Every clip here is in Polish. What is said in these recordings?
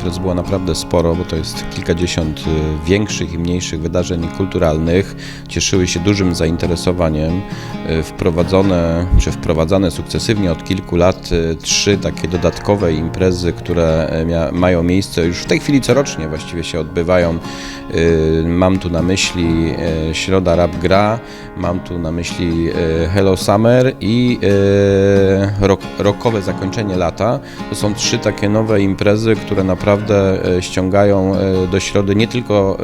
imprez było naprawdę sporo, bo to jest kilkadziesiąt y, większych i mniejszych wydarzeń kulturalnych. Cieszyły się dużym zainteresowaniem. Y, Wprowadzone, czy wprowadzane sukcesywnie od kilku lat y, trzy takie dodatkowe imprezy, które mia- mają miejsce już w tej chwili corocznie właściwie się odbywają. Mam tu na myśli y, Środa Rap Gra, mam tu na myśli y, Hello Summer i rok, rokowe zakończenie lata. To są trzy takie nowe imprezy, które naprawdę y, ściągają y, do Środy nie tylko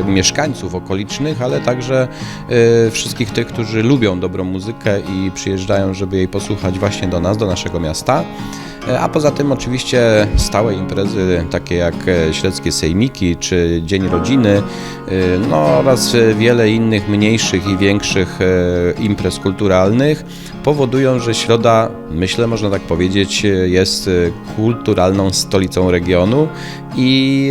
y, mieszkańców okolicznych, ale także wszystkich tych, którzy lubią dobrą muzykę i przyjeżdżają, żeby jej posłuchać właśnie do nas, do naszego miasta. E, A poza tym oczywiście stałe imprezy takie jak e, Śledzkie Sejmiki czy Dzień Rodziny e, no, oraz wiele innych mniejszych i większych imprez kulturalnych powodują, że Środa, myślę można tak powiedzieć, jest kulturalną stolicą regionu i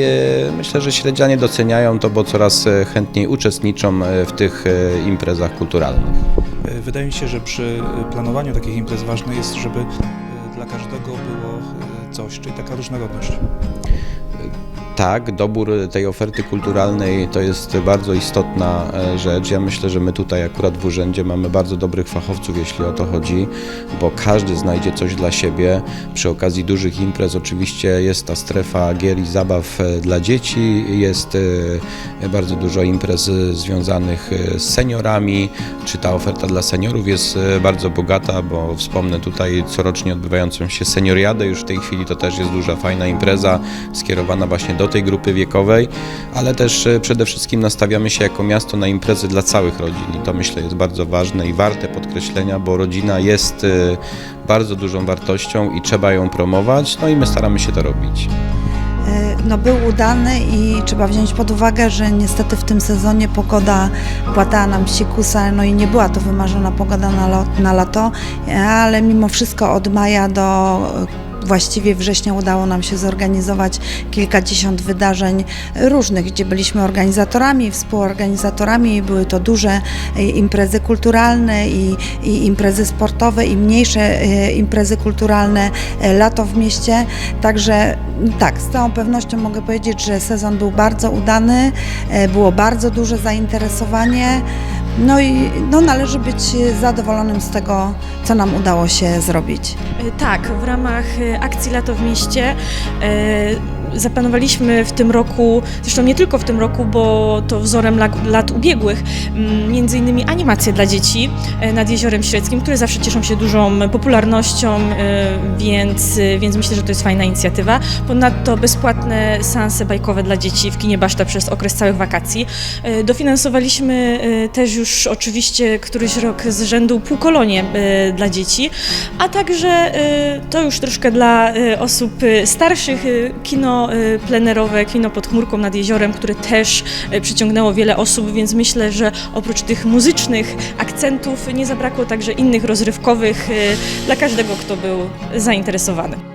myślę, że śledzianie doceniają to, bo coraz chętniej uczestniczą w tych imprezach kulturalnych. Wydaje mi się, że przy planowaniu takich imprez ważne jest, żeby dla każdego było e, coś, czyli taka różnorodność. Tak, dobór tej oferty kulturalnej to jest bardzo istotna e, rzecz. Ja myślę, że my tutaj akurat w urzędzie mamy bardzo dobrych fachowców, jeśli o to chodzi, bo każdy znajdzie coś dla siebie. Przy okazji dużych imprez oczywiście jest ta strefa gier i zabaw e, dla dzieci, jest e, bardzo dużo imprez związanych z seniorami, czy ta oferta dla seniorów jest bardzo bogata, bo wspomnę tutaj corocznie odbywającą się senioriadę, już w tej chwili to też jest duża, fajna impreza skierowana właśnie do tej grupy wiekowej, ale też e, przede wszystkim nastawiamy się jako miasto na imprezy dla całych rodzin i to myślę jest bardzo ważne i warte podkreślenia, bo rodzina jest e, bardzo dużą wartością i trzeba ją promować, no i my staramy się to robić. E, No, był udany i trzeba wziąć pod uwagę, że niestety w tym sezonie pogoda płatała nam psikusa, no i nie była to wymarzona pogoda na, lo, na lato, ale mimo wszystko od maja do właściwie września udało nam się zorganizować kilkadziesiąt wydarzeń różnych, gdzie byliśmy organizatorami, współorganizatorami. Były to duże e, imprezy kulturalne i, i imprezy sportowe i mniejsze e, imprezy kulturalne, e, lato w mieście. Także m, tak, z całą pewnością mogę powiedzieć, że sezon był bardzo udany, było bardzo duże zainteresowanie. No i no, należy być zadowolonym z tego, co nam udało się zrobić. E, Tak, w ramach e, akcji Lato w mieście e, zaplanowaliśmy w tym roku, zresztą nie tylko w tym roku, bo to wzorem lat, lat ubiegłych, m, między innymi animacje dla dzieci e, nad Jeziorem Średzkim, które zawsze cieszą się dużą popularnością, e, więc, e, więc myślę, że to jest fajna inicjatywa. Ponadto bezpłatne seanse bajkowe dla dzieci w kinie Baszta przez okres całych wakacji. Dofinansowaliśmy też już oczywiście któryś rok z rzędu półkolonie dla dzieci, a także to już troszkę dla osób starszych e, plenerowe, kino pod chmurką nad jeziorem, które też e, przyciągnęło wiele osób, więc myślę, że oprócz tych muzycznych akcentów nie zabrakło także innych rozrywkowych e, dla każdego, kto był zainteresowany.